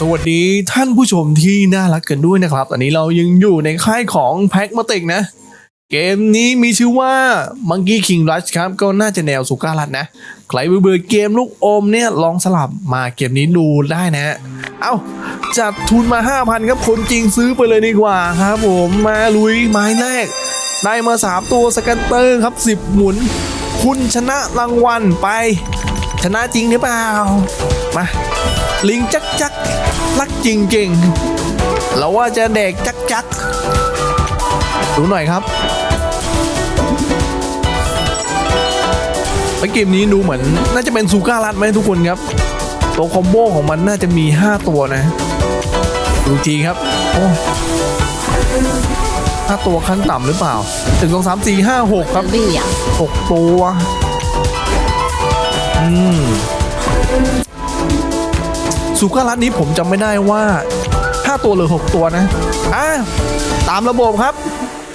สวัสดีท่านผู้ชมที่น่ารักกันด้วยนะครับ ตอนนี้เรายังอยู่ในค่ายของแพ็กมาติกนะ เกมนี้มีชื่อว่า Monkey King Rush ครับ ก็น่าจะแนวสุการัตนะ ใครเบื่อเกมลูกอมเนี่ย ลองสลับมาเกมนี้ดูได้นะ เอ้า จัดทุนมา 5,000 ครับ คนจริงซื้อไปเลยดีกว่าครับผมมาลุยไม้แรก ได้มา 3 ตัวสกันเตอร์ครับ 10 หมุน คุณชนะรางวัลไป ชนะจริงหรือเปล่า มา ลิงจักจักรักจริงจริงๆเราว่าจะแดกจักจักดูหน่อยครับไปเกมนี้ดูเหมือนน่าจะเป็นซูการัตไหมทุกคนครับ ตัวคอมโบของมันน่าจะมี 5 ตัวนะ ดูทีครับ โอ้ห้าตัวขั้นต่ำหรือเปล่าถึงสองสามสี่ห้าหกครับ力量，หกตัว สุขารัตนี้ผมจำไม่ได้ว่า 5 ตัวหรือ 6 ตัวนะอะตามระบบครับ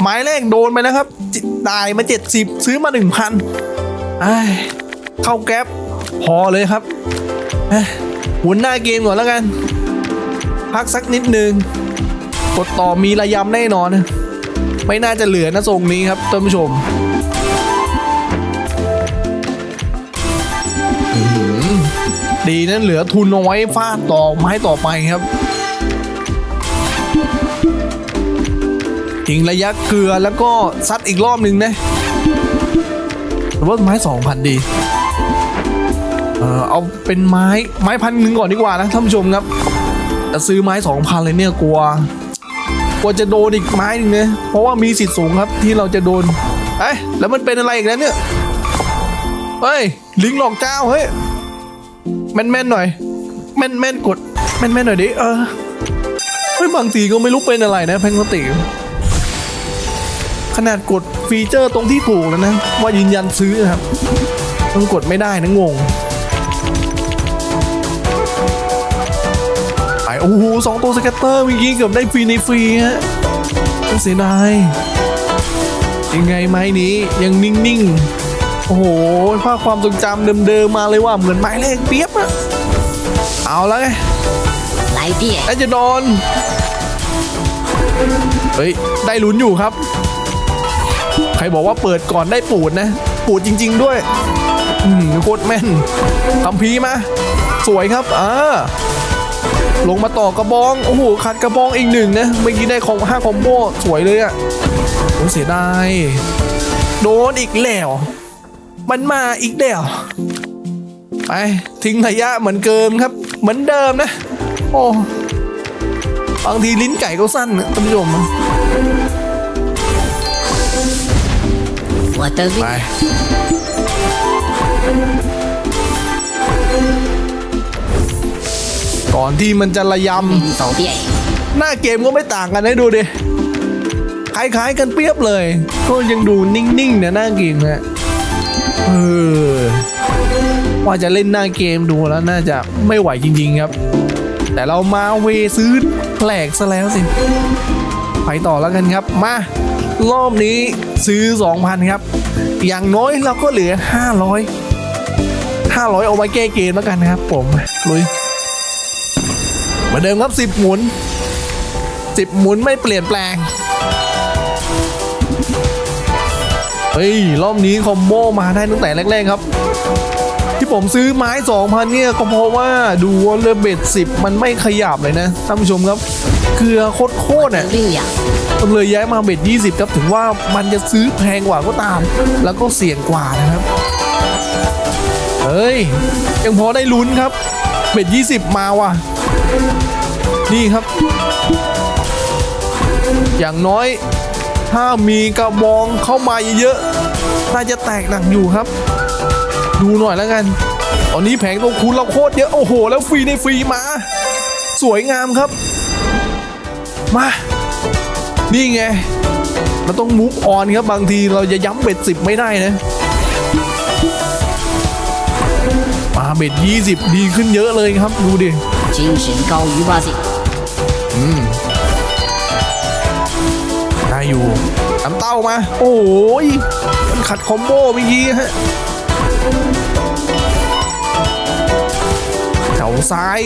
หมายเลขโดนไปนะครับตายมา 70 ซื้อมา 1,000อ้ยเข้าแก๊ปพอเลยครับหมุนหน้าเกมก่อนแล้วกัน พักสักนิดนึง กดต่อมีระยำแน่นอน ไม่น่าจะเหลือนะทรงนี้ครับท่านผู้ชม ดีนั้นเหลือทุนเอาไว้ฟาดต่อไม้ต่อไปครับทิ้งระยะเกลือแล้วก็ซัดอีกรอบหนึ่งนะรว่าไม้สองพันดี เออเอาเป็นไม้ไม้พันหนึ่งก่อนดีกว่านะท่านผู้ชมครับแต่ซื้อไม้สองพันเลยเนี่ยกลัว กลัวจะโดนอีกไม้หนึ่งนะเพราะว่ามีสิทธิ์สูงครับที่เราจะโดนเอ้ยแล้วมันเป็นอะไรอีกแล้วเนี่ย เฮ้ย ลิงหลอกเจ้าเฮ้ย แม่นๆหน่อย แม่นๆกด แม่นๆหน่อยดิเออเฮ้ยบางทีก็ไม่รู้เป็นอะไรนะแพงกติขนาดกดฟีเจอร์ตรงที่ถูกแล้วนะ ว่ายืนยันซื้อครับมันกดไม่ได้นะงงไปโอ้โหสองตัวสแกตเตอร์เมื่อกี้เกือบได้ฟรีในฟรีฮะเสียดายยังไงไม้นี้ยังนิ่ง ๆ โอ้โหภาพความทรงจำเดิมๆมาเลยว่าเหมือนไม้แรกเปียบอะเอาแล้วไง来电，ไอ้จะโดนเฮ้ย ได้ลุ้นอยู่ครับ ใครบอกว่าเปิดก่อนได้ปูดนะ ปูดจริง ๆ ด้วยอืมโคตรแม่นคำพีร์มา สวยครับอ่าลงมาต่อกระบอง โอ้โหขัดกระบองอีกหนึ่งนะ เมื่อกี้ได้ของห้าคอมโบ สวยเลยอะโอ้เสียดาย โดนอีกแล้ว มันมาอีกเดียวไปทิ้งขยะเหมือนเกิมครับ เหมือนเดิมนะ โอ้บางทีลิ้นไก่ก็สั้นนะท่านผู้ชมไปก่อนที่มันจะระยำหน้าเกมก็ไม่ต่างกันให้ดูดิคล้ายๆกันเปรียบเลย ก็ยังดูนิ่งๆเนี่ยหน้าเกมฮะ เออว่าจะเล่นหน้าเกมดูแล้วน่าจะไม่ไหวจริง ๆ ครับ แต่เรามาเวซื้อแปลกซะแล้วสิ ไปต่อแล้วกันครับ มารอบนี้ซื้อ 2,000 ครับ อย่างน้อยเราก็เหลือ 500 500 เอาไว้แก้เกมแล้วกันนะครับ ผมลุยเหมือนเดิมครับ 10 หมุน 10 หมุนไม่เปลี่ยนแปลง เฮ้ย รอบนี้คอมโบมาได้ตั้งแต่แรก ๆ ครับ ที่ผมซื้อไม้ 2,000 เนี่ย ก็เพราะว่าดูวอลเลเบด10 มันไม่ขยับเลยนะท่านผู้ชมครับเกลือโคตรโคตรเนี่ยเลยย้ายมาเบ็ด 20 ครับถึงว่ามันจะซื้อแพงกว่าก็ตาม แล้วก็เสี่ยงกว่านะครับ เฮ้ย ยังพอได้ลุ้นครับ เบ็ด 20 มาว่ะ นี่ครับ อย่างน้อย ถ้ามีกระบองเข้ามาเยอะๆน่าจะแตกหนักอยู่ครับ ดูหน่อยแล้วกัน ตอนนี้แผงตรงคูณเราโคตรเยอะโอ้โห แล้วฟรีในฟรีมา สวยงามครับ มา นี่ไงเราต้องมูฟออนครับบางทีเราจะย้ำเบ็ดสิบไม่ได้นะมาเบ็ดยี่สิบดีขึ้นเยอะเลยครับ ดูดิจริงๆเก ยู่น้ำเต้ามา โอ้ยมันขัดคอมโบเมื่อกี้ฮะแถวซ้าย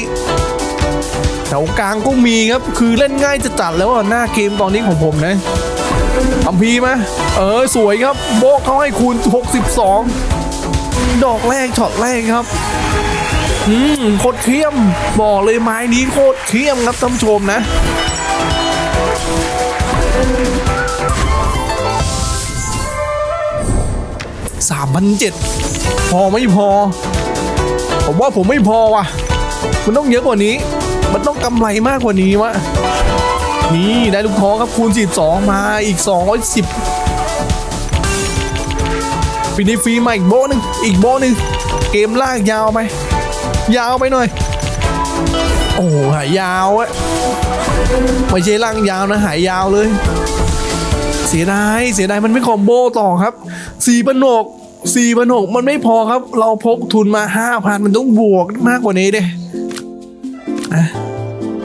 แถวกลางก็มีครับ คือเล่นง่ายจะจัดแล้วอะหน้าเกมตอนนี้ของผมนะอัมพีมาเออ สวยครับ โบกเขาให้คูณ 62 ดอกแรกช็อตแรกครับอืมโคตรเขี้ยม บอกเลยไม้นี้โคตรเขี้ยมครับท่านผู้ชมนะามพันเจ็ดพอไม่พอ ผมว่าผมไม่พอว่ะคุณต้องเยอะกว่านี้ มันต้องกำไรมากกว่านี้วะนี่ได้ลูกท้อครับคูณ42 มาอีก 210ฟินิฟรีมาอีกโบนึงอีกโบนึงเกมลากยาวไป ยาวไปหน่อย โอ้หายยาวอะไม่ใช่ล่างยาวนะหายยาวเลย เสียดายเสียดายมันไม่คอมโบต่อครับสี่พันหก สี่พันหกมันไม่พอครับ เราพกทุนมาห้าพันมันต้องบวกมากกว่านี้เด้นะ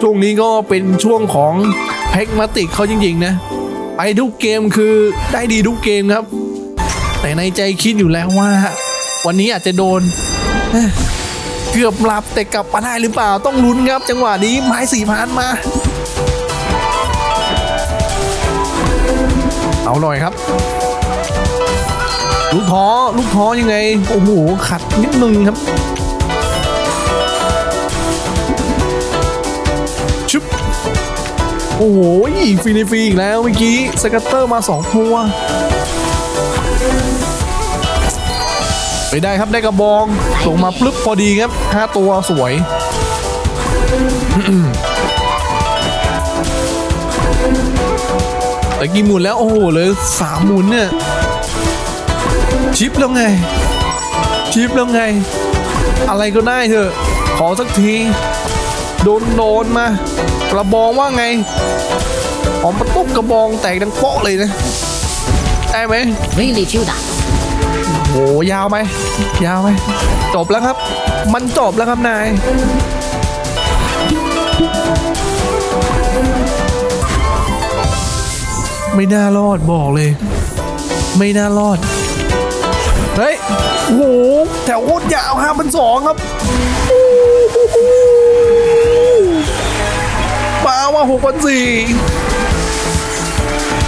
ช่วงนี้ก็เป็นช่วงของแพ็กมาติกเขาจริง ๆ นะ ไปทุกเกมคือได้ดีทุกเกมครับ แต่ในใจคิดอยู่แล้วว่า วันนี้อาจจะโดนเเกือบหลับแต่กลับมาได้หรือเปล่าต้องลุ้นครับ จังหวะนี้ไม้สี่พันมา เอาหน่อยครับ ลูกท้อลูกท้อยังไง โอ้โห ขัดนิดนึงครับชุบโอ้โหฟรีในฟีอีกแล้วเมื่อกี้สกัตเตอร์มาสองตัวไปได้ครับได้กระบองส่งมาปลึบพอดีครับห้าตัวสวยแตะกี้หมุนแล้ว โอ้โหเลยสามหมุนเนี่ย ชิปแล้วไง ชิปแล้วไง อะไรก็ได้เถอะ ขอสักที โดนโดนมากระบองว่าไงออกมาตุ๊บกระบองแตกดังโป๊ะเลยนะได้ไหม Really Judah. โหยาวไหมยาวไหมจบแล้วครับ มันจบแล้วครับนายไม่น่ารอดบอกเลย ไม่น่ารอด เฮ้ยโอ้โหแถวโคตรยาวห้าพันสองครับมาว่าหกพันสี่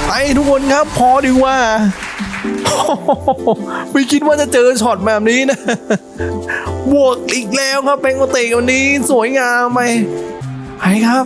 ไปทุกคนครับพอดีว่าไม่คิดว่าจะเจอช็อตแบบนี้นะ บวกอีกแล้วครับเป็นโกเตวันนี้สวยงามไปไปครับ